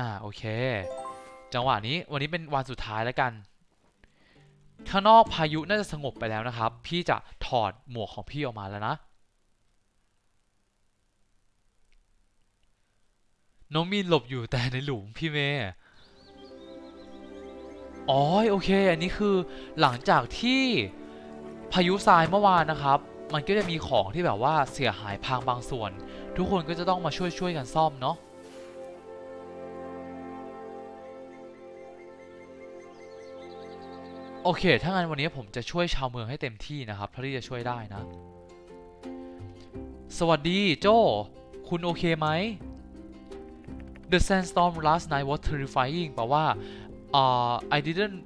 อ่าโอเค จังหวะนี้วันนี้เป็นวันสุดท้ายแล้วกัน ข้างนอกพายุน่าจะสงบไปแล้วนะครับ พี่จะถอดหมวกของพี่ออกมาแล้วนะน้องมีนหลบอยู่แต่ในหลุมพี่เมย์อ๋อโอเค อันนี้คือหลังจากที่พายุทรายเมื่อวานนะครับ มันก็จะมีของที่แบบว่าเสียหายพังบางส่วน ทุกคนก็จะต้องมาช่วยช่วยๆกันซ่อมเนาะ อเค ถ้างั้นวันนี้ผมจะช่วยชาวเมืองให้เต็มที่นะครับเท่าที่จะช่วยได้นะ สวัสดีโจ คุณโอเคไหม The sandstorm last night was terrifying แปลว่า uh, I didn't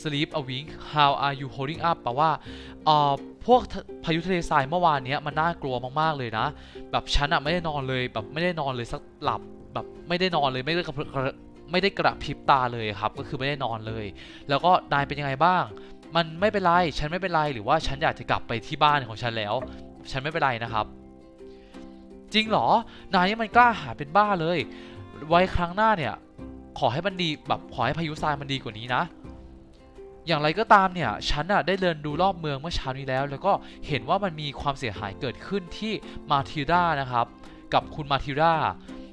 sleep a wink how are you holding up แปลว่า uh, พวกพายุทะเลทรายเมื่อวานนี้มันน่ากลัวมาก ๆ เลยนะ แบบฉันอะไม่ได้นอนเลยแบบไม่ได้นอนเลยสักหลับแบบไม่ได้นอนเลยไม่ได้กระพริบกระ ไม่ได้กระพริบตาเลยครับ ก็คือไม่ได้นอนเลย แล้วก็นายเป็นยังไงบ้าง มันไม่เป็นไร ฉันไม่เป็นไร หรือว่าฉันอยากจะกลับไปที่บ้านของฉันแล้ว ฉันไม่เป็นไรนะครับ จริงเหรอ นายนี่มันกล้าหาเป็นบ้าเลย ไว้ครั้งหน้าเนี่ย ขอให้มันดีแบบขอให้พายุทรายมันดีกว่านี้นะอย่างไรก็ตามเนี่ยฉันน่ะได้เดินดูรอบเมืองเมื่อเช้านี้แล้ว แล้วก็เห็นว่ามันมีความเสียหายเกิดขึ้นที่มาทิลดานะครับ กับคุณมาทิลดา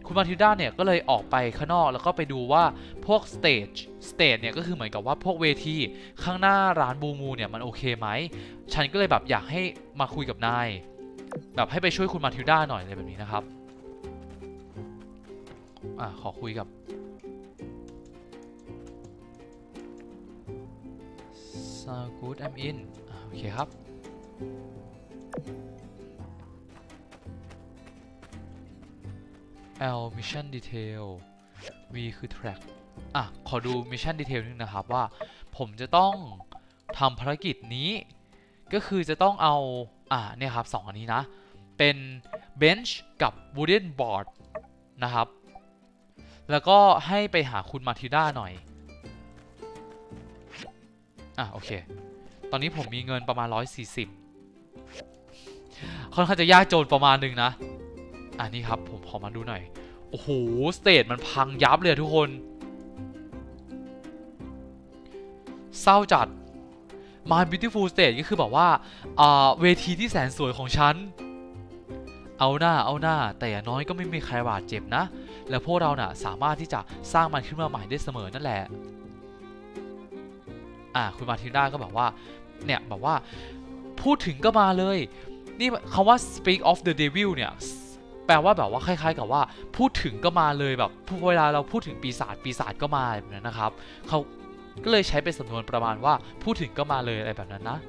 คุณมาทิลด้าเนี่ยก็เลยออกไปข้างนอกแล้วก็ไปดูว่าพวกสเตจสเตจเนี่ยก็คือเหมือนกับว่าพวกเวทีข้างหน้าร้านบูมูเนี่ยมันโอเคไหม ฉันก็เลยแบบอยากให้มาคุยกับนาย แบบให้ไปช่วยคุณมาทิลด้าหน่อยอะไรแบบนี้นะครับอะขอคุยกับ Sound good I'm in อะโอเคครับ L mission detail V คือ track อะ ขอดู mission detail นึงนะครับว่า ผมจะต้องทำภารกิจนี้ ก็คือจะต้องเอา อะ เนี่ยครับสองอันนี้นะ เป็น bench กับ wooden board นะครับ แล้วก็ให้ไปหาคุณมาทิด้าหน่อย อะ โอเค ตอนนี้ผมมีเงินประมาณ 140 ค่อนข้างจะยากโจนประมาณหนึ่งนะ อะนี่ครับผมขอมาดูหน่อย โอ้โห สเตจมันพังยับเลยทุกคน เศร้าจัด My Beautiful Stage ก็คือแบบว่าเวทีที่แสนสวยของฉัน เอาหน้าเอาหน้า แต่อย่างน้อยก็ไม่มีใครบาดเจ็บนะ แล้วพวกเราน่ะสามารถที่จะสร้างมันขึ้นมาใหม่ได้เสมอนั่นแหละ อ่าคุณมาทินด้าก็แบบว่า เนี่ยแบบว่า พูดถึงก็มาเลย นี่คำว่า speak of the devil เนี่ย แปลว่าแบบว่าคล้ายๆ กับว่าพูดถึงก็มาเลยแบบเวลาเราพูดถึงปีศาจปีศาจก็มาแบบนั้นนะครับเขาก็เลยใช้เป็นสำนวนประมาณว่าพูดถึงก็มาเลยอะไรแบบนั้นนะ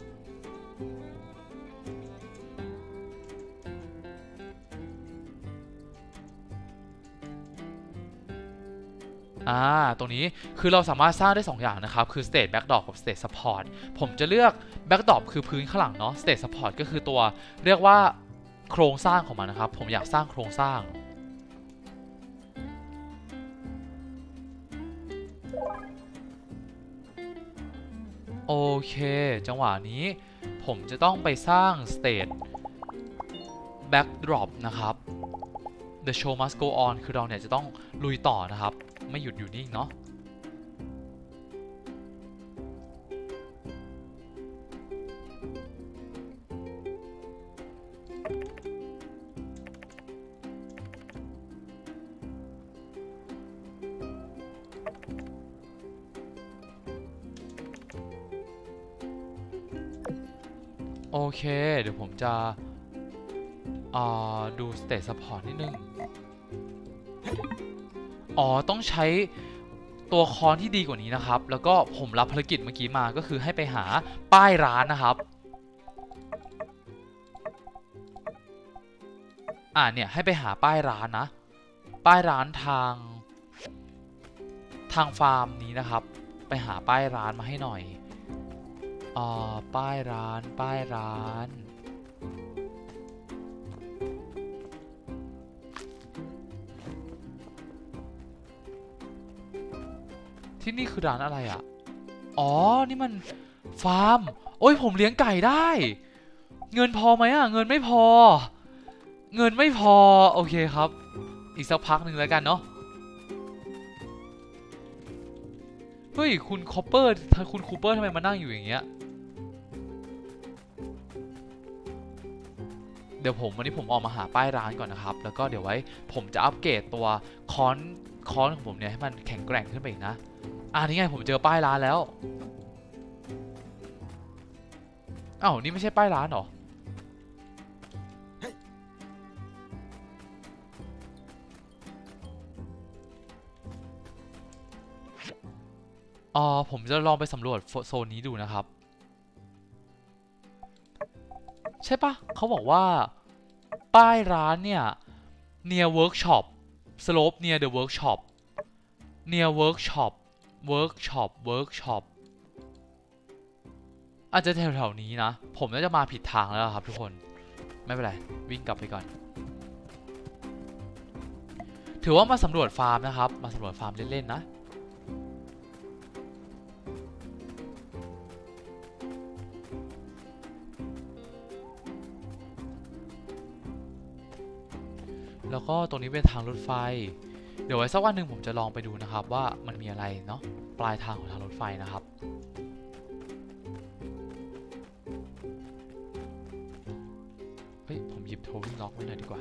อ่า ตรงนี้คือเราสามารถสร้างได้ 2 อย่างนะครับ คือ state backdrop กับ state support ผมจะเลือก backdrop คือพื้นข้างหลังเนาะ state support ก็คือตัวเรียกว่า โครงสร้างของมันนะครับ ผมอยากสร้างโครงสร้าง โอเค จังหวะนี้ผมจะต้องไปสร้าง state backdrop นะครับ the show must go on คือเราเนี่ยจะต้องลุยต่อนะครับ ไม่หยุดอยู่นิ่งเนาะ เค เดี๋ยวผมจะดู state support นิดนึง อ๋อ ต้องใช้ตัวคอนที่ดีกว่านี้นะครับ แล้วก็ผมรับภารกิจเมื่อกี้มาก็คือให้ไปหาป้ายร้านนะครับ อ่าเนี่ย ให้ไปหาป้ายร้านนะ ป้ายร้านทาง ทางฟาร์มนี้นะครับ ไปหาป้ายร้านมาให้หน่อย อ่าป้ายร้านป้ายร้าน ที่นี่คือร้านอะไรอะ อ๋อ นี่มันฟาร์ม โอ้ยผมเลี้ยงไก่ได้ เงินพอไหมอะ เงินไม่พอ เงินไม่พอ โอเคครับ อีกสักพักหนึ่งแล้วกันเนาะเฮ้ย คุณคอปเปอร์ คุณคูเปอร์ทำไมมานั่งอยู่อย่างเงี้ย ดี๋ยวผมวันนี้ผมออกมาหาป้ายร้านก่อนนะครับ แล้วก็เดี๋ยวไว้ผมจะอัปเกรดตัวค้อนค้อนของผมเนี่ยให้มันแข็งแกร่งขึ้นไปอีกนะอ่านี่ไงผมเจอป้ายร้านแล้วอ้าวนี่ไม่ใช่ป้ายร้านหรออ๋อผมจะลองไปสำรวจโซนนี้ดูนะครับ ใช่ปะเขาบอกว่า ป้ายร้านเนี่ย near workshop slope near the workshop near workshop workshop workshop อาจจะแถวๆนี้นะ ผมน่าจะมาผิดทางแล้วครับทุกคน ไม่เป็นไร วิ่งกลับไปก่อน ถือว่ามาสำรวจฟาร์มนะครับ มาสำรวจฟาร์มเล่นๆนะ ก็ตรงนี้เป็นทางรถไฟ เดี๋ยวไว้สักวันหนึ่งผมจะลองไปดูนะครับ ว่ามันมีอะไรเนาะปลายทางของทางรถไฟนะครับเฮ้ยผมหยิบโทวิ่งล็อกไว้หน่อยดีกว่า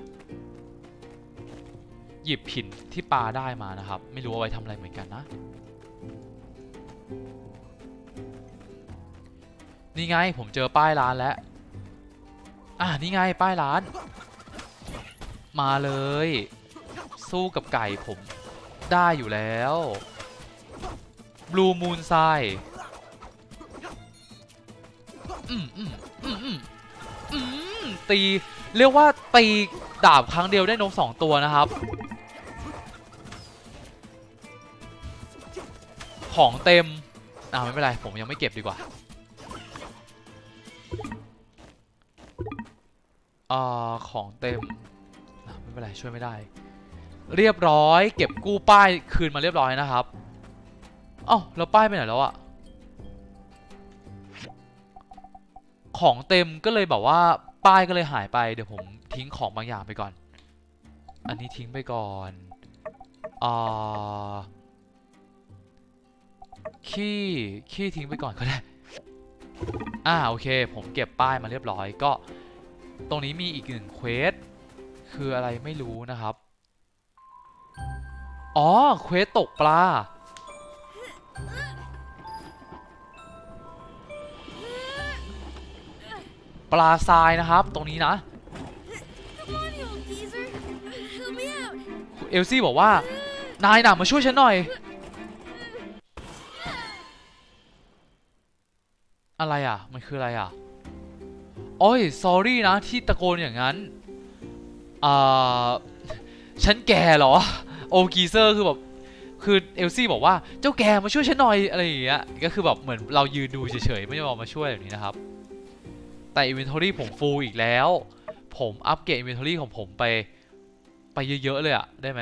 หยิบผินที่ปลาได้มานะครับ ไม่รู้ว่าไว้ทำอะไรเหมือนกันนะ นี่ไงผมเจอป้ายร้านแล้วอ่านี่ไงป้ายร้าน มาเลย สู้กับไก่ผมได้อยู่แล้วบลูมูนไซตี เรียกว่าตีดาบครั้งเดียวได้นกสองตัวนะครับ ของเต็ม อ่าไม่เป็นไร ผมยังไม่เก็บดีกว่าอ่าของเต็ม เป็นไรช่วยไม่ได้ เรียบร้อย เก็บกู้ป้ายคืนมาเรียบร้อยนะครับเอ้าแล้วป้ายไปไหนแล้วอะของเต็มก็เลยแบบว่าป้ายก็เลยหายไปเดี๋ยวผมทิ้งของบางอย่างไปก่อน อันนี้ทิ้งไปก่อนอ่าขี้ขี้ทิ้งไปก่อนก็ได้อ่าโอเค ผมเก็บป้ายมาเรียบร้อยก็ ตรงนี้มีอีกหนึ่งเควส คืออะไรไม่รู้นะครับ อ๋อ เควสตกปลา ปลาทรายนะครับ ตรงนี้นะ เอลซี่บอกว่า นายหนามาช่วยฉันหน่อย อะไรอะ มันคืออะไรอะ โอ้ย sorry นะที่ตะโกนอย่างนั้น อ่าฉันแก่เหรอ โอกีเซอร์คือแบบคือเอลซี่บอกว่าเจ้าแกมาช่วยฉันหน่อยอะไรอย่างเงี้ยก็คือแบบเหมือนเรายืนดูเฉยๆไม่ได้บอกมาช่วยแบบนี้นะครับ แต่ inventory ผม full อีกแล้ว ผมอัปเกรด inventory ของผมไป ไปเยอะๆเลยอะได้ไหม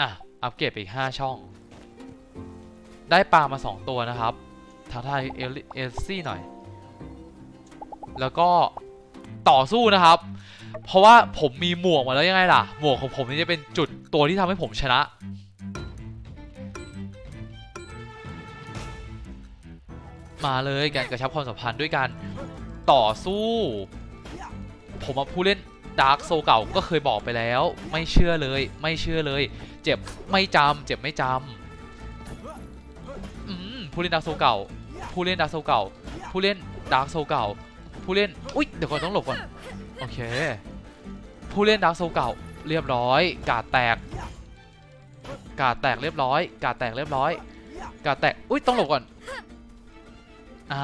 อะ อัปเกรดไปอีก 5 ช่อง ได้ปลามา 2 ตัวนะครับท้าทายเอลซี่หน่อย แล้วก็ ต่อสู้นะครับ เพราะว่าผมมีหมวกมาแล้วยังไงล่ะ หมวกของผมนี่จะเป็นจุดตัวที่ทำให้ผมชนะ มาเลยการกระชับความสัมพันธ์ด้วยการต่อสู้ ผมมาผู้เล่นดาร์กโซเก่าก็เคยบอกไปแล้ว ไม่เชื่อเลย ไม่เชื่อเลย เจ็บไม่จำเจ็บไม่จำอืมผู้เล่นดาร์กโซเก่า ผู้เล่นดาร์กโซเก่า ผู้เล่นดาร์กโซเก่า ผู้เล่น อุ๊ย เดี๋ยวก่อนต้องหลบก่อน โอเค ผู้เล่นดาร์กโซเก่า เรียบร้อย กาดแตก กาดแตกเรียบร้อย กาดแตกเรียบร้อย กาดแตก อุ๊ย ต้องหลบก่อน อ่า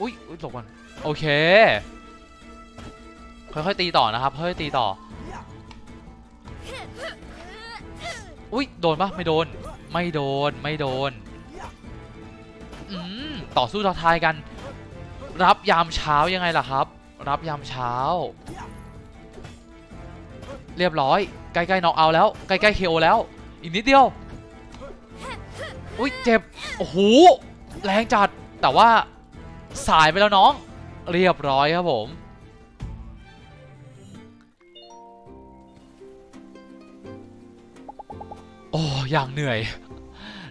อุ๊ย อุ๊ย หลบก่อน โอเค ค่อยๆตีต่อนะครับ ค่อยๆตีต่อ อุ๊ย โดนปะไม่โดน ไม่โดน ไม่โดน อืม ต่อสู้ท้าทายกัน รับยามเช้ายังไงล่ะครับ รับยามเช้า เรียบร้อย ใกล้ๆน็อกเอาแล้ว ใกล้ๆเคโอแล้ว อีกนิดเดียว อุ๊ยเจ็บ โอ้โห แรงจัด แต่ว่าสายไปแล้วน้อง เรียบร้อยครับผมโออ้อย่างเหนื่อย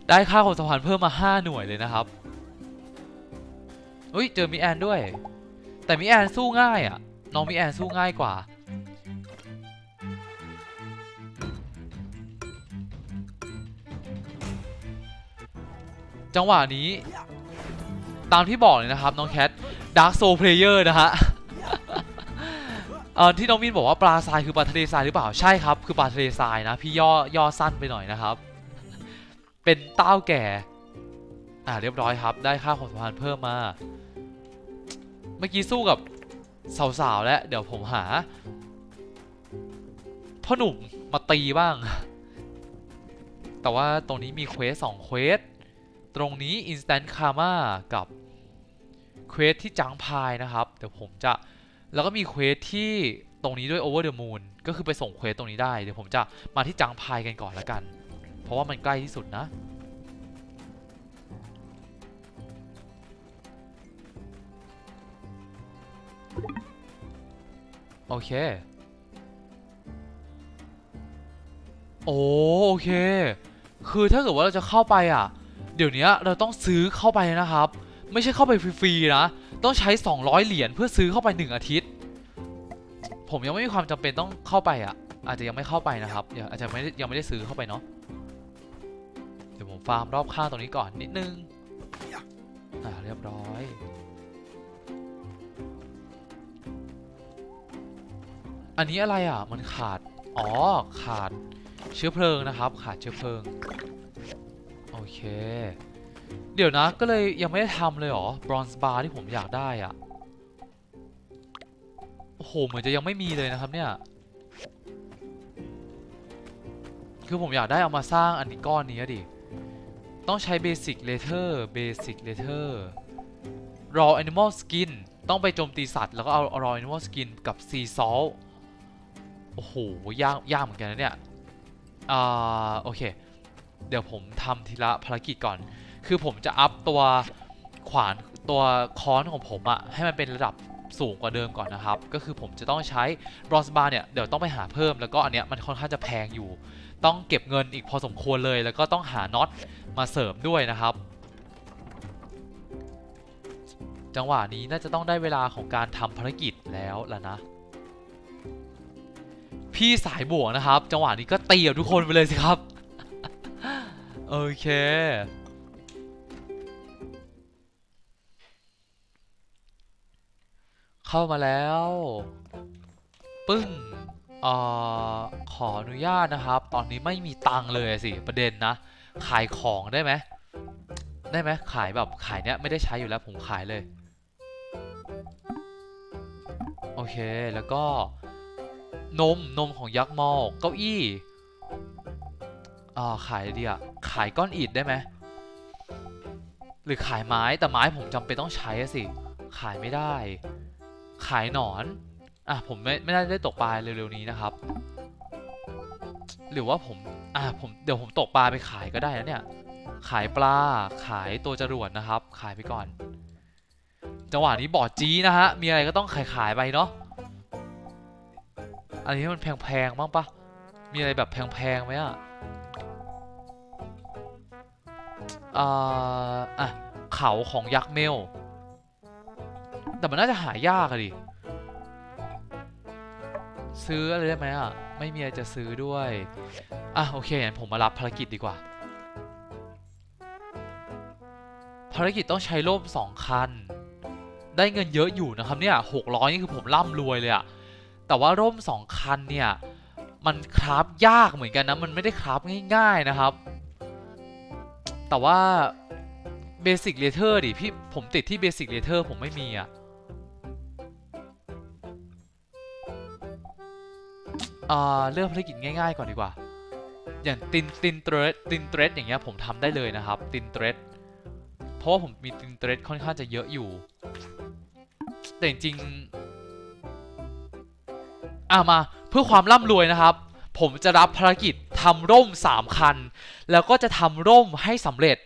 ได้ค่าความสัมพันธ์เพิ่มมา 5 หน่วยเลยนะครับ อุ้ยเจอมิแอนด้วย แต่มิแอนสู้ง่ายอะ่ะ น้องมิแอนสู้ง่ายกว่า จังหวะนี้ ตามที่บอกเลยนะครับน้องแคทดาร์ s โซเพลเยอร์นะฮะเออที่น้องมินบอกว่าปลาทรายคือปลาทะเลทรายหรือเปล่าใช่ครับ คือปลาทะเลทรายนะ พี่ย่อย่อสั้นไปหน่อยนะครับ เป็นเต้าแก่ อ่าเรียบร้อยครับ ได้ค่าความสัมพันธ์เพิ่มมา เมื่อกี้สู้กับสาวๆแล้วเดี๋ยวผมหาพ่อหนุ่มมาตีบ้าง แต่ว่าตรงนี้มีเควสสองเควส ตรงนี้ Instant Karma กับเควสที่จังพายนะครับ เดี๋ยวผมจะ แล้วก็มีเควสที่ตรงนี้ด้วย Over the Moon ก็คือไปส่งเควสตรงนี้ได้ เดี๋ยวผมจะมาที่จังพายกันก่อนละกัน เพราะว่ามันใกล้ที่สุดนะ โอเค โอโอเค คือถ้าเกิดว่าเราจะเข้าไปอะ เดี๋ยวนี้เราต้องซื้อเข้าไปนะครับ ไม่ใช่เข้าไปฟรีๆนะ ต้องใช้ 200 เหรียญเพื่อซื้อเข้าไป 1 อาทิตย์ ผมยังไม่มีความจำเป็นต้องเข้าไปอะ อาจจะยังไม่เข้าไปนะครับอาจจะไม่ยังไม่ได้ซื้อเข้าไปเนาะ เดี๋ยวผมฟาร์มรอบข้างตรงนี้ก่อนนิดนึง อ่าเรียบร้อย อันนี้อะไรอะ มันขาด อ๋อ ขาดเชื้อเพลิงนะครับ ขาดเชื้อเพลิง โอเค เดี๋ยวนะ ก็เลยยังไม่ได้ทำเลยเหรอ บรอนซ์บาร์ที่ผมอยากได้อะ โอ้โห เหมือนจะยังไม่มีเลยนะครับเนี่ย คือผมอยากได้เอามาสร้างอันนี้ก้อนนี้ดิ ต้องใช้ Basic Letter Basic Letter Raw Animal Skin ต้องไปโจมตีสัตว์ แล้วก็เอา Raw Animal Skin กับ Sea Salt โอ้โห ยาก ยากเหมือนกันนะเนี่ย อ่า โอเค เดี๋ยวผมทำทีละภารกิจก่อน คือผมจะอัพตัวขวานตัวค้อนของผมอะให้มันเป็นระดับสูงกว่าเดิมก่อนนะครับ ก็คือผมจะต้องใช้บรอนซ์บาร์เนี่ย เดี๋ยวต้องไปหาเพิ่ม แล้วก็อันเนี้ยมันค่อนข้างจะแพงอยู่ ต้องเก็บเงินอีกพอสมควรเลย แล้วก็ต้องหาน็อตมาเสริมด้วยนะครับ จังหวะนี้น่าจะต้องได้เวลาของการทำภารกิจแล้วล่ะนะ พี่สายบวกนะครับ จังหวะนี้ก็ตีกับทุกคนไปเลยสิครับ โอเค เข้ามาแล้วปึ้งอ่อขออนุญาตนะครับ ตอนนี้ไม่มีตังค์เลยสิประเด็นนะ ขายของได้ไหมได้ไหมขายแบบขายเนี้ยไม่ได้ใช้อยู่แล้วผมขายเลย โอเคแล้วก็ นม นมของยักษ์มอเก้าอี้อ่าขายดีอะขายก้อนอิฐได้ไหมหรือขายไม้แต่ไม้ผมจำเป็นต้องใช้สิ ขายไม่ได้ ขายหนอนอะผมไม่ไม่ได้ได้ตกปลาเร็วๆนี้นะครับ หรือว่าผมอะผมเดี๋ยวผมตกปลาไปขายก็ได้นะเนี่ย ขายปลาขายตัวจรวดนะครับ ขายไปก่อน จังหวะนี้บอดจีนะฮะมีอะไรก็ต้องขายขายไปเนาะ อันนี้มันแพงๆบ้างปะมีอะไรแบบแพงๆไหมอะอ่าอะเขาของยักษ์เมล แต่มันน่าจะหายากอะดิ ซื้ออะไรได้ไหมอะ ไม่มีอะไรจะซื้อด้วย อะโอเคงั้นผมมารับภารกิจดีกว่า ภารกิจต้องใช้ร่มสองคัน ได้เงินเยอะอยู่นะครับเนี่ยหกร้อยนี่คือผมร่ำรวยเลยอะ แต่ว่าร่มสองคันเนี่ยมันคราฟยากเหมือนกันนะ มันไม่ได้คราฟง่ายๆนะครับ แต่ว่า Basic Letter ดิพี่ผมติดที่ Basic Letter ผมไม่มีอะอ่าเลือกภารกิจง่ายๆก่อนดีกว่า อย่างตินตินเทรดตินเทรดอย่างเงี้ยผมทำได้เลยนะครับ ตินเทรดเพราะว่าผมมีตินเทรดค่อนข้างจะเยอะอยู่ แต่จริง อะมาเพื่อความร่ำรวยนะครับ ผมจะรับภารกิจทำร่ม 3 คัน แล้วก็จะทำร่มให้สำเร็จ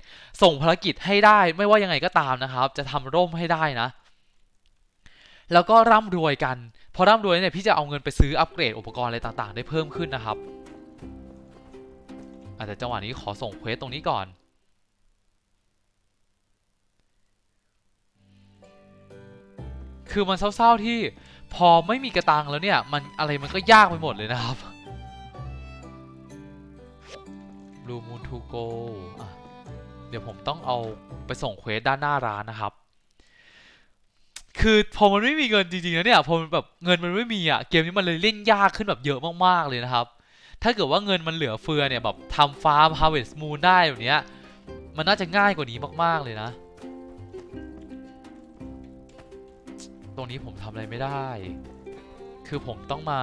ส่งภารกิจให้ได้ไม่ว่ายังไงก็ตามนะครับ จะทำร่มให้ได้นะ แล้วก็ร่ำรวยกัน พอร่ำรวยเนี่ยพี่จะเอาเงินไปซื้ออัปเกรดอุปกรณ์อะไรต่างๆ ได้เพิ่มขึ้นนะครับอาจจะแต่จังหวะนี้ขอส่งเควสตรงนี้ก่อนคือมันเศร้าๆที่ พอไม่มีกระตังแล้วเนี่ย มันอะไรมันก็ยากไปหมดเลยนะครับ Blue Moon to go อะเดี๋ยวผมต้องเอาไปส่งเควสด้านหน้าร้านนะครับ คือพอมันไม่มีเงินจริงๆนะเนี่ย พอมันแบบเงินมันไม่มีอะ เกมนี้มันเลยเล่นยากขึ้นแบบเยอะมากๆเลยนะครับ ถ้าเกิดว่าเงินมันเหลือเฟือเนี่ยแบบทำฟาร์ม Harvest Moon ได้แบบเนี้ย มันน่าจะง่ายกว่านี้มากๆเลยนะ ตรงนี้ผมทำอะไรไม่ได้ คือผมต้องมา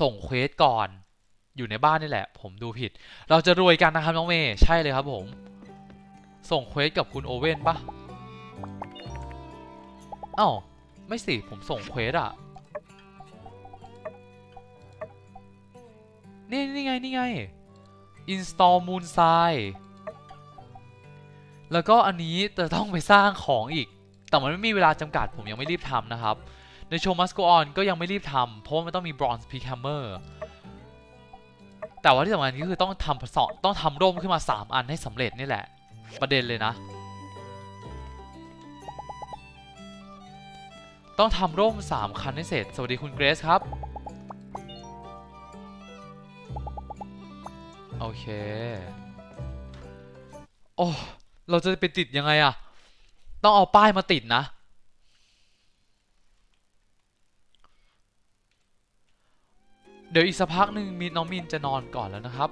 ส่งเควสก่อนอยู่ในบ้านนี่แหละ ผมดูผิด เราจะรวยกันนะครับน้องเมย์ใช่เลยครับผม ส่งเควสกับคุณโอเว่นปะเอ้าไม่สิ ผมส่งเควสอะนี่นี่ไง นี่ไง install moon s i แล้วก็อันนี้จะต้องไปสร้างของอีก แต่มันไม่มีเวลาจำกัดผมยังไม่รีบทำนะครับ ในโชว์ must go on ก็ยังไม่รีบทำเพราะว่ามันต้องมี bronze peak hammer แต่ว่าที่สำคัญก็คือต้องทำสองต้องทำร่มขึ้นมา 3 อันให้สำเร็จนี่แหละ ประเด็นเลยนะ ต้องทำร่ม 3 คันให้เสร็จ สวัสดีคุณเกรซครับ โอเค โอ้ เราจะไปติดยังไงอะ ต้องเอาป้ายมาติดนะ เดี๋ยวอีกสักพักหนึ่งมีน้องมินจะนอนก่อนแล้วนะครับ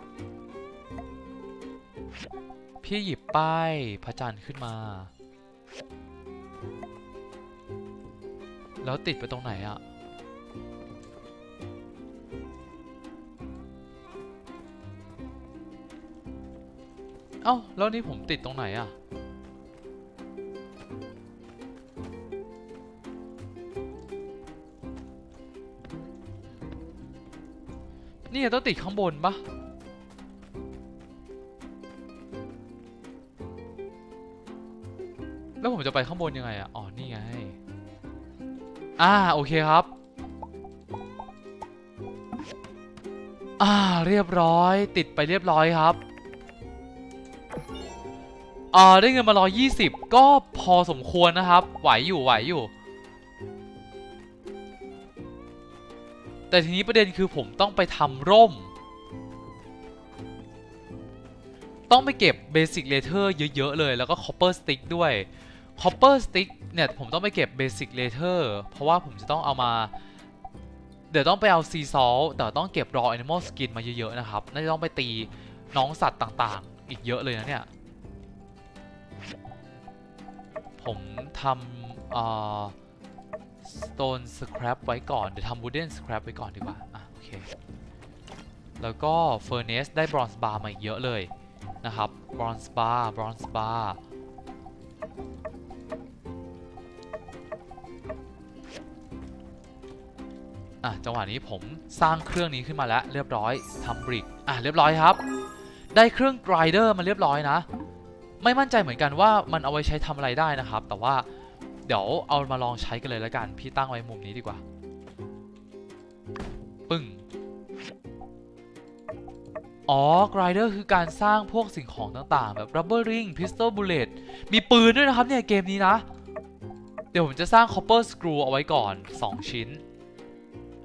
พี่หยิบป้ายพระจันทร์ขึ้นมา แล้วติดไปตรงไหนอะเอ้า แล้วนี่ผมติดตรงไหนอะ นี่ต้องติดข้างบนปะแล้วผมจะไปข้างบนยังไงอะอ๋อ นี่ไง อ่า โอเคครับ อ่า เรียบร้อย ติดไปเรียบร้อยครับอ่าได้เงินมา120ก็พอสมควรนะครับ ไหวอยู่ ไหวอยู่ แต่ทีนี้ประเด็นคือผมต้องไปทำร่ม ต้องไปเก็บ Basic Leather เยอะๆเลย แล้วก็ Copper Stick ด้วย Copper Stick เนี่ยผมต้องไปเก็บ Basic Leather เพราะว่าผมจะต้องเอามา เดี๋ยวต้องไปเอา Sea Salt แต่ต้องเก็บ Raw Animal Skin มาเยอะๆนะครับ น่าจะต้องไปตีน้องสัตว์ต่างๆ อีกเยอะเลยนะเนี่ย ผมทำอ่อ stone scrap ไว้ก่อน เดี๋ยวทำ wooden scrap ไว้ก่อนดีกว่า อะ โอเค แล้วก็ furnace ได้ bronze bar มาอีกเยอะเลยนะครับ bronze bar bronze bar อะ จังหวะนี้ผมสร้างเครื่องนี้ขึ้นมาแล้ว เรียบร้อยทำบริก อะ เรียบร้อยครับ ได้เครื่อง grinder มาเรียบร้อยนะ ไม่มั่นใจเหมือนกันว่ามันเอาไว้ใช้ทำอะไรได้นะครับ แต่ว่า เดี๋ยวเอามาลองใช้กันเลยแล้วกัน พี่ตั้งไว้มุมนี้ดีกว่า ปึ้ง อ๋อ grinder คือการสร้างพวกสิ่งของต่างๆ แบบ rubber ring pistol bullet มีปืนด้วยนะครับเนี่ย เกมนี้นะ เดี๋ยวผมจะสร้าง copper screw เอาไว้ก่อน 2 ชิ้น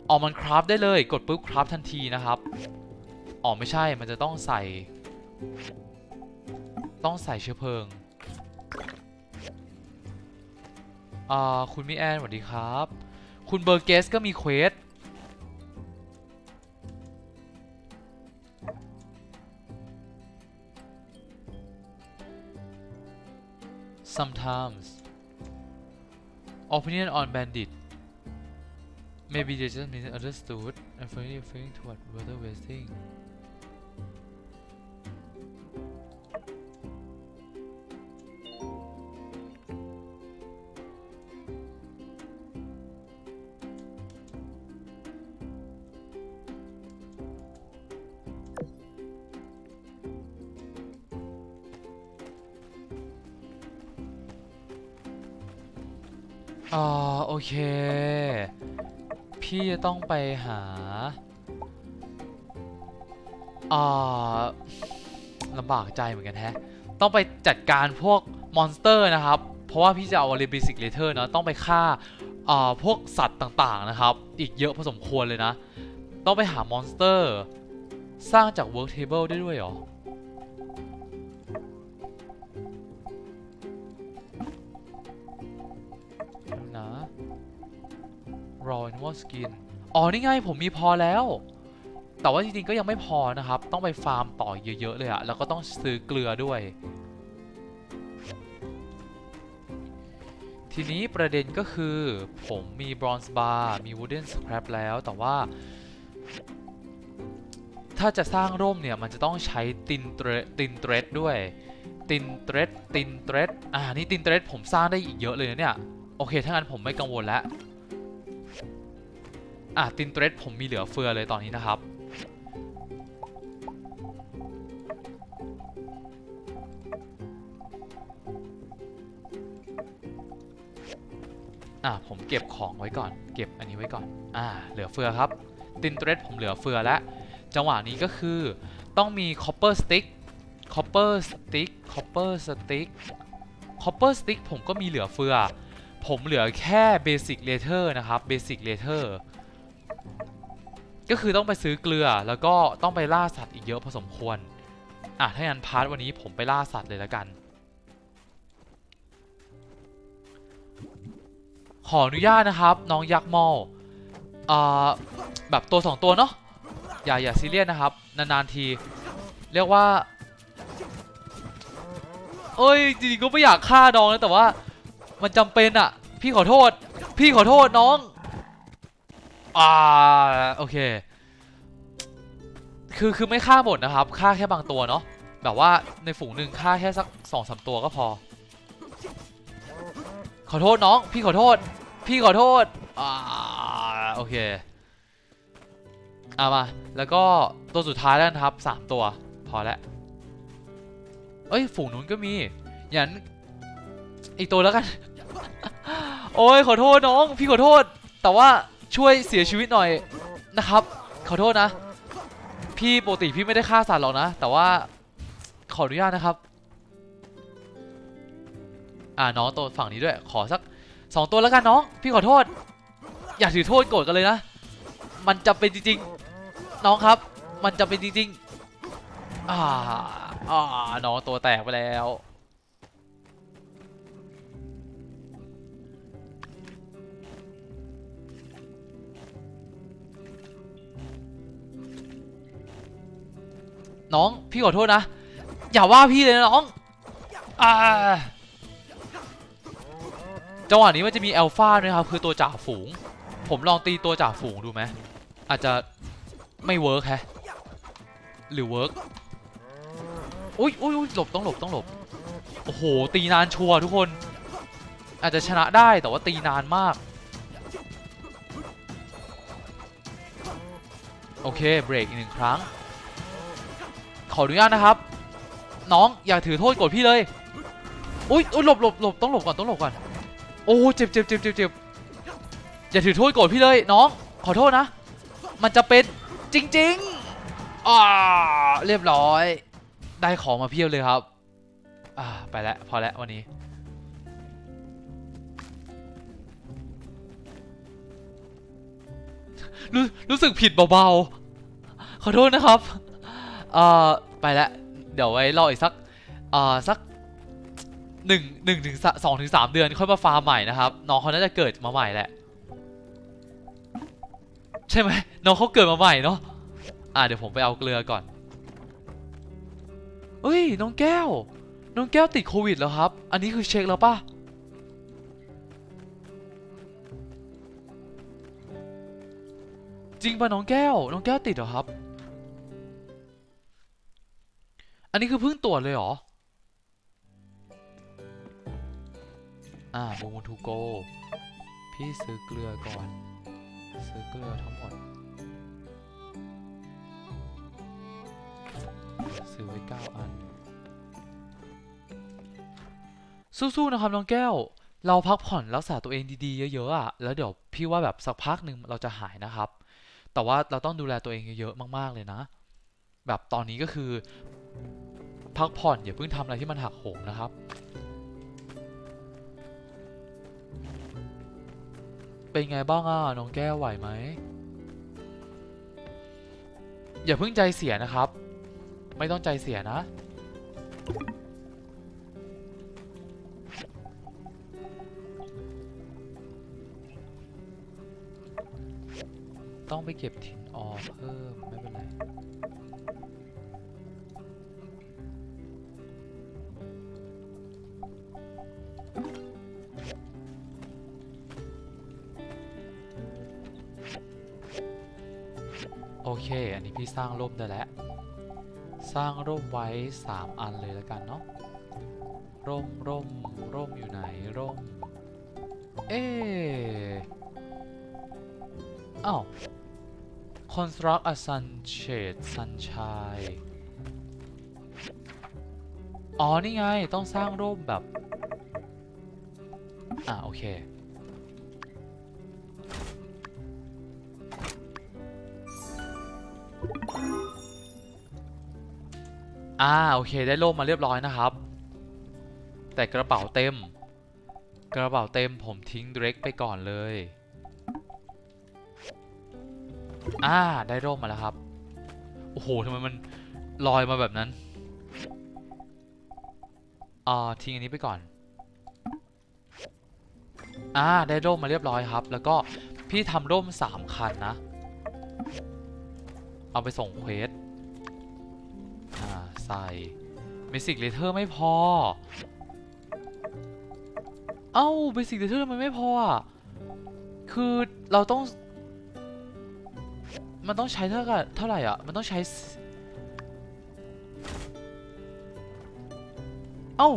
อ๋อมันคราฟได้เลยกดปุ๊บคราฟทันทีนะครับอ๋อไม่ใช่มันจะต้องใส่ ต้องใส่เชื้อเพลิง อ่าคุณมิแอนสวัสดีครับ คุณเบอร์เกสก็มีเควส sometimes opinion on bandit maybe they just misunderstood and finally referring to what weather wasting อ่าโอเค พี่จะต้องไปหาอ่าลำบากใจเหมือนกันแฮะ ต้องไปจัดการพวกมอนสเตอร์นะครับ เพราะว่าพี่จะเอาเรบิสิกเลเทอร์เนาะต้องไปฆ่าอ่าพวกสัตว์ต่างๆนะครับ อีกเยอะพอสมควรเลยนะ ต้องไปหามอนสเตอร์ สร้างจาก work table ได้ด้วยเหรอ raw animal skin อ๋อ นี่ไงผมมีพอแล้ว แต่ว่าจริงๆก็ยังไม่พอนะครับ ต้องไปฟาร์มต่อเยอะๆเลยอะแล้วก็ต้องซื้อเกลือด้วย ทีนี้ประเด็นก็คือผมมี bronze bar มี wooden scrap แล้วแต่ว่า ถ้าจะสร้างร่มเนี่ย มันจะต้องใช้ตินเทรตินเทรดด้วยตินเทรดตินเทรดอ่านี่ตินเทรดผมสร้างได้อีกเยอะเลยนะเนี่ย โอเค ถ้างั้นผมไม่กังวลแล้ว อะตินเทรดผมมีเหลือเฟือเลยตอนนี้นะครับ อะผมเก็บของไว้ก่อน เก็บอันนี้ไว้ก่อน อ่า เหลือเฟือครับ ตินเทรดผมเหลือเฟือแล้ว จังหวะนี้ก็คือต้องมี copper stick copper stick copper stick copper stick ผมก็มีเหลือเฟือ ผมเหลือแค่ basic leather นะครับ basic leather ก็คือต้องไปซื้อเกลือแล้วก็ต้องไปล่าสัตว์อีกเยอะพอสมควร อะถ้าอย่างนั้นพาร์ทวันนี้ผมไปล่าสัตว์เลยแล้วกัน ขออนุญาตนะครับน้องยักษ์มอลอ่าแบบตัวสองตัวเนาะอย่าอย่าซีเรียสนะครับ นานๆที เรียกว่าเอ้ยจริงๆก็ไม่อยากฆ่าน้องนะแต่ว่า มันจำเป็นอะพี่ขอโทษ พี่ขอโทษน้อง อ่าโอเค คือคือไม่ฆ่าหมดนะครับฆ่าแค่บางตัวเนาะแบบว่าในฝูงหนึ่งฆ่าแค่สักสองสามตัวก็พอ ขอโทษน้อง พี่ขอโทษ พี่ขอโทษอ่าโอเคเอามาแล้วก็ตัวสุดท้ายแล้วนะครับ3ตัวพอแล้วเอ้ยฝูงนู้นก็มีอย่างอีกตัวแล้วกัน โอ้ยขอโทษน้อง พี่ขอโทษ แต่ว่า ช่วยเสียชีวิตหน่อยนะครับ ขอโทษนะ พี่ปกติพี่ไม่ได้ฆ่าสัตว์หรอกนะ แต่ว่าขออนุญาตนะครับ อ่าน้องตัวฝั่งนี้ด้วย ขอสักสองตัวแล้วกันน้อง พี่ขอโทษ อย่าถือโทษโกรธกันเลยนะ มันจะเป็นจริงๆ น้องครับ มันจะเป็นจริงๆ อ่า อ่า น้องตัวแตกไปแล้ว น้องพี่ขอโทษนะ อย่าว่าพี่เลยนะน้องอ่าจังหวะนี้มันจะมีแอลฟาด้วยครับ คือตัวจ่าฝูง ผมลองตีตัวจ่าฝูงดูไหมอาจจะไม่เวิร์กแฮะหรือเวิร์กอุ้ยอุ้ยอุ๊ยหลบต้องหลบต้องหลบโอ้โห ตีนานชัวร์ทุกคน อาจจะชนะได้แต่ว่าตีนานมาก โอเค เบรกอีกหนึ่งครั้ง ขออนุญาตนะครับ น้องอย่าถือโทษกดพี่เลยอุ้ยอุ๊ยหลบหลบหลบต้องหลบก่อนต้องหลบก่อนโอ้เจ็บเจ็บเจ็บเจ็บเจ็บอย่าถือโทษโกรธพี่เลย น้องขอโทษนะ มันจะเป็นจริงๆอ่าเรียบร้อย ได้ของมาเพียบเลยครับอ่าไปแล้วพอแล้ววันนี้รู้รู้สึกผิดเบาๆ ขอโทษนะครับ เอ่อไปแล้วเดี๋ยวไว้รออีกสักเอ่อสักหนึ่งหนึ่งถึงสองถึงสามเดือนค่อยมาฟาร์มใหม่นะครับน้องเขาน่าจะเกิดมาใหม่แหละ ใช่ไหมน้องเขาเกิดมาใหม่เนาะอ่าเดี๋ยวผมไปเอาเกลือก่อนเอ้ยน้องแก้ว น้องแก้วติดโควิดแล้วครับ อันนี้คือเช็คแล้วป่ะจริงป่ะน้องแก้ว น้องแก้วติดเหรอครับ อันนี้คือเพิ่งตรวจเลยเหรอ อ่าโมโมทูโก พี่ซื้อเกลือก่อน ซื้อเกลือทั้งหมด ซื้อไว้9อัน สู้ๆนะครับน้องแก้ว เราพักผ่อนรักษาตัวเองดีๆ เยอะๆอะ แล้วเดี๋ยวพี่ว่าแบบสักพักหนึ่งเราจะหายนะครับ แต่ว่าเราต้องดูแลตัวเองเยอะๆ มากๆ เลยนะ แบบตอนนี้ก็คือ พักผ่อนอย่าเพิ่งทำอะไรที่มันหักโหมนะครับ เป็นไงบ้างอะน้องแก้วไหวไหม อย่าเพิ่งใจเสียนะครับ ไม่ต้องใจเสียนะ ต้องไปเก็บทินออเพิ่มไม่เป็นไร อเคอันนี้พี่สร้างร่มได้แล้ว สร้างร่มไว้ 3 อันเลยแล้วกันเนาะ ร่มร่มร่มอยู่ไหน ร่ม เอ๊ะอ้าว construct a sunshade sunshine อ๋อ นี่ไง ต้องสร้างร่มแบบ อ่าโอเค อ่าโอเคได้ร่มมาเรียบร้อยนะครับ แต่กระเป๋าเต็ม กระเป๋าเต็มผมทิ้งเดรกไปก่อนเลยอ่าได้ร่มมาแล้วครับ โอ้โหทำไมมันลอยมาแบบนั้นอ่าทิ้งอันนี้ไปก่อนอ่าได้ร่มมาเรียบร้อยครับ แล้วก็พี่ทำร่มสามคันนะ เอาไปส่งเควส เบสิกเลเทอร์ไม่พอ เอ้าเบสิกเลเทอร์มันไม่พออะ คือเราต้อง มันต้องใช้เท่ากับเท่าไหร่อะ มันต้องใช้ เอ้า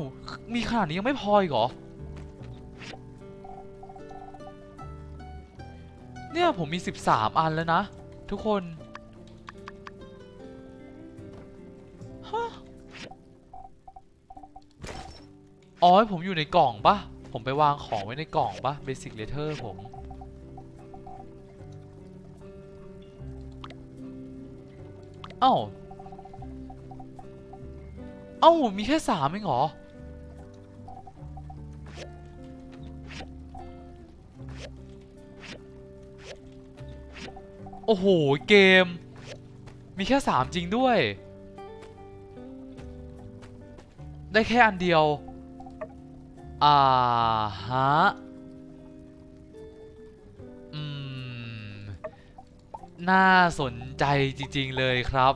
มีขนาดนี้ยังไม่พออีกเหรอ เนี่ยผมมี 13 อันแล้วนะ ทุกคน อ๋อผมอยู่ในกล่องปะผมไปวางของไว้ในกล่องปะ Basic Letter ผม เอ้า เอ้า มีแค่สามเองเหรอ โอ้โห เกม มีแค่สามจริงด้วย ได้แค่อันเดียว อ่าฮะ อืม น่าสนใจจริง ๆ เลยครับ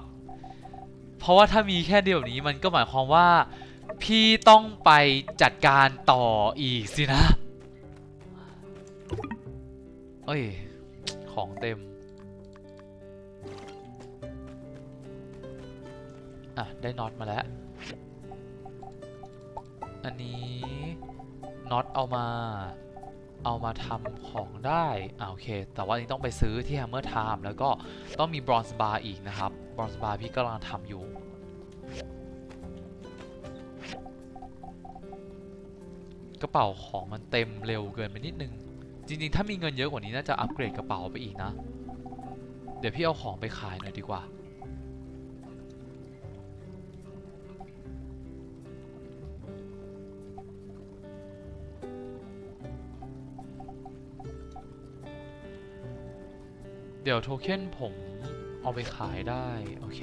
เพราะว่าถ้ามีแค่เดียวนี้มันก็หมายความว่า พี่ต้องไปจัดการต่ออีกสินะ เอ้ย ของเต็ม อะ ได้น็อตมาแล้ว อันนี้น็อตเอามาเอามาทำของได้อ่าโอเค แต่ว่านนี้ต้องไปซื้อที่ Hammer Time แล้วก็ต้องมี Bronze Bar อีกนะครับ Bronze Bar พี่กำลังทำอยู่ กระเป๋าของมันเต็มเร็วเกินไปนิดนึง จริง ๆ ถ้ามีเงินเยอะกว่านี้น่าจะอัปเกรดกระเป๋าไปอีกนะ เดี๋ยวพี่เอาของไปขายหน่อยดีกว่า เดี๋ยวโทเค็นผมเอาไปขายได้ โอเค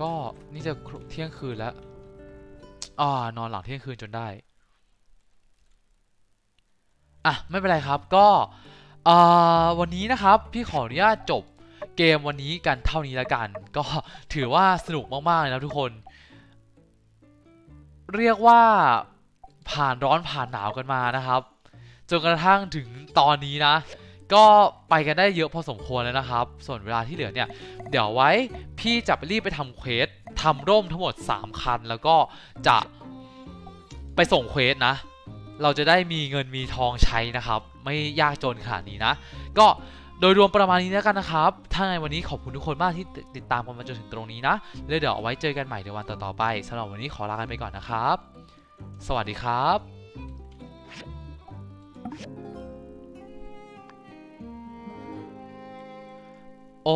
ก็นี่จะเที่ยงคืนแล้ว อ่านอนหลังเที่ยงคืนจนได้ อะ ไม่เป็นไรครับก็อ่าวันนี้นะครับพี่ขออนุญาตจบเกมวันนี้กันเท่านี้แล้วกัน ก็ถือว่าสนุกมากๆเลยนะทุกคน เรียกว่าผ่านร้อนผ่านหนาวกันมานะครับ จนกระทั่งถึงตอนนี้นะ ก็ไปกันได้เยอะพอสมควรแล้วนะครับ ส่วนเวลาที่เหลือเนี่ย เดี๋ยวไว้พี่จะไปรีบไปทำเควสทำร่มทั้งหมด 3 คัน แล้วก็จะไปส่งเควสนะ เราจะได้มีเงินมีทองใช้นะครับ ไม่ยากจนขนาดนี้นะ ก็โดยรวมประมาณนี้แล้วกันนะครับ ถ้าไงวันนี้ขอบคุณทุกคนมากที่ติดตามกันมาจนถึงตรงนี้นะ แล้วเดี๋ยวเอาไว้เจอกันใหม่ในวันต่อๆไปสำหรับวันนี้ขอลากันไปก่อนนะครับ สวัสดีครับ โอ